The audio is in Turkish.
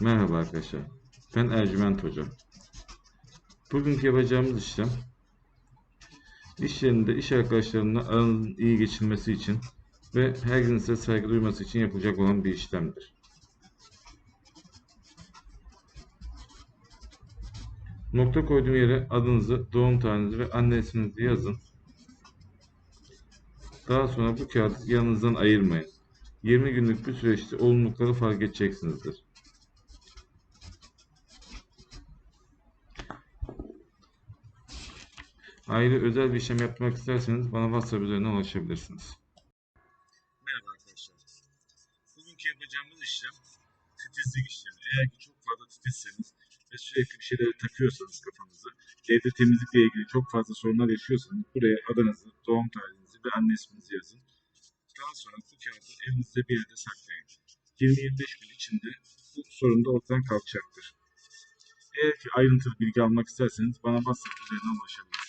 Merhaba arkadaşlar. Ben Ercüment Hoca. Bugünkü yapacağımız işlem iş yerinde iş arkadaşlarımla aranızın iyi geçilmesi için ve herkesin size saygı duyması için yapılacak olan bir işlemdir. Nokta koyduğum yere adınızı, doğum tarihinizi ve anne isminizi yazın. Daha sonra bu kağıdı yanınızdan ayırmayın. 20 günlük bir süreçte olumlulukları fark edeceksinizdir. Ayrı özel bir işlem yapmak isterseniz bana WhatsApp üzerinden ulaşabilirsiniz. Merhaba arkadaşlar. Bugünkü yapacağımız işlem titizlik işlemi. Eğer ki çok fazla titizseniz ve sürekli bir şeyleri takıyorsanız kafanızı, evde temizlikle ilgili çok fazla sorunlar yaşıyorsanız buraya adınızı, doğum tarihinizi ve anne isminizi yazın. Daha sonra bu kağıdı evinizde bir yerde saklayın. 20-25 gün içinde bu sorun da ortadan kalkacaktır. Eğer ki ayrıntılı bilgi almak isterseniz bana WhatsApp üzerinden ulaşabilirsiniz.